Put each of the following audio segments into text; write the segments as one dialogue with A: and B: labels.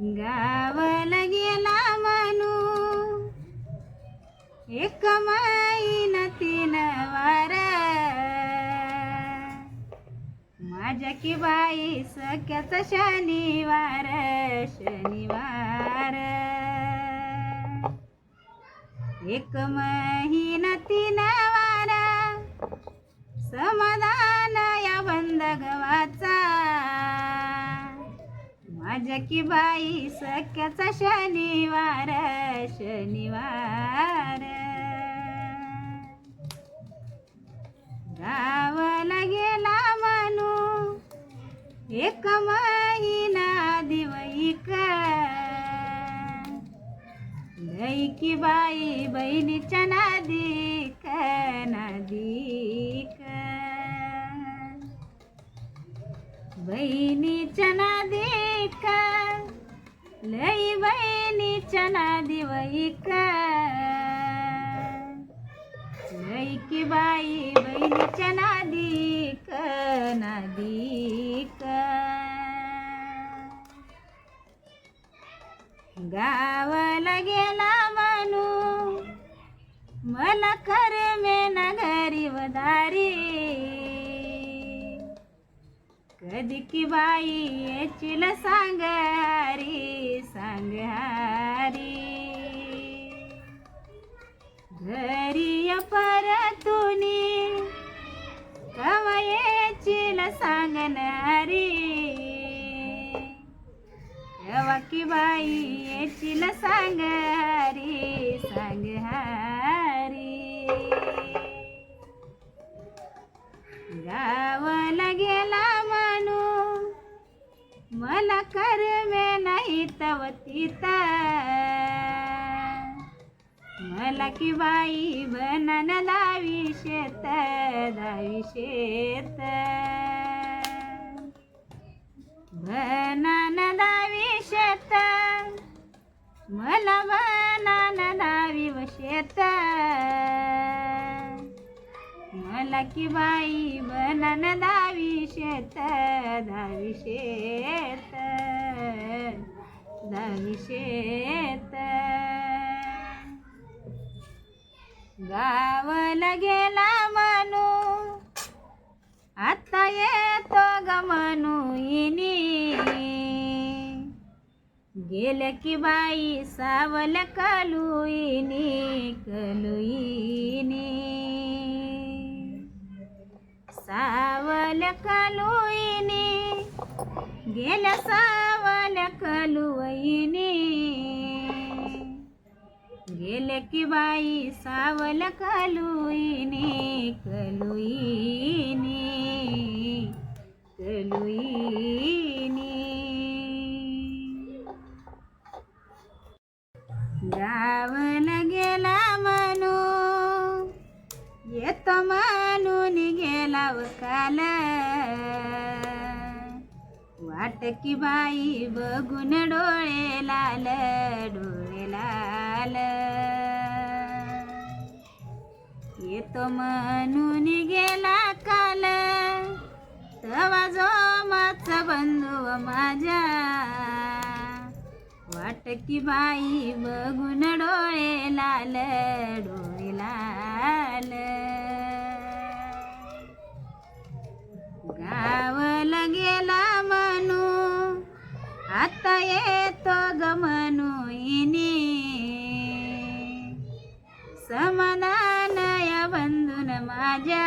A: गावाला गेला म्हणू एक माईन तीन वार. माझ्या की बाई सख्याचा शनिवार शनिवार. एक महिना तीन वार. समाधान या बंद गवाचा माझ्या की बाई सख्याचा शनिवार शनिवार. गावाला गेला म्हणू एक महिना दिवईक की बाई बहिणीच्या नादिक नादिक. बहिणी लई बहिणीच्या नादिवईक लई की बाई बहिणीच्या नादिक नादिक. गावाला गेला म्हणू मला कर मे नगरी वदारी कधी की बाई येचील सांगारी सांगारी. घरी परतुनी कवा येचील सांगणारी. कवा की बाई येचील सांगारी सांग हरी कर मे नाही तव तिता. मला की बाई बनन दावी शेत दावी शेत. बनन दावी शेत. मला मला की बाई बनन दावी शेत दावी शेत दावी शेत. गावला गेला म्हणू आता येतो ग म्हणू इनी. गेले की बाई सावल कलुईनी कलुईनी सावल कलुईनी गेल्या सावल कलुईनी गेले की बाई सावल कलुईनी कलुईनी कलुईनी गावाला गेला म्हणू येतो म्हणून गेला व काल वाट की बाई बघून डोळे लाल डोळे लाल. येतो म्हणून गेला काल तवा जो माच बंधू माझ्या. वाट की बाई बघून डोळे लाल डोळे लाल. करता येतो ग म्हणू या बंधून माझ्या.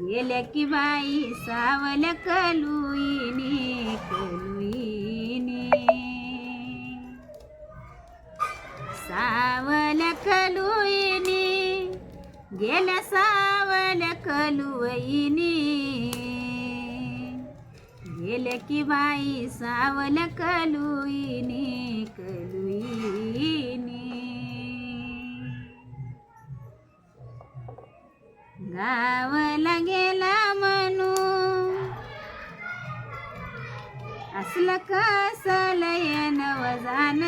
A: गेल्या की बाई सावल कलुईनी कलुईने सावल कलुईने गेल्या सावल कलुईनी गेले की बाई सावल कलुईनी कलुईनी गावला गेला म्हणू असलं कसलं ये नवजान.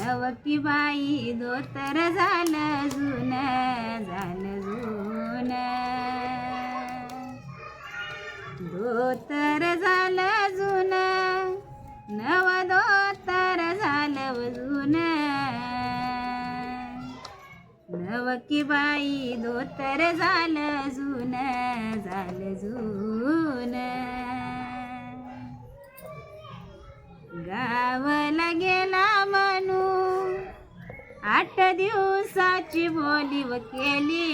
A: नव की बाई दोतर झालं जुन झालं नव की बाई धोतर झालं जुन झालं जुन. गावला गेला म्हणू आठ दिवसाची बोलीव केली.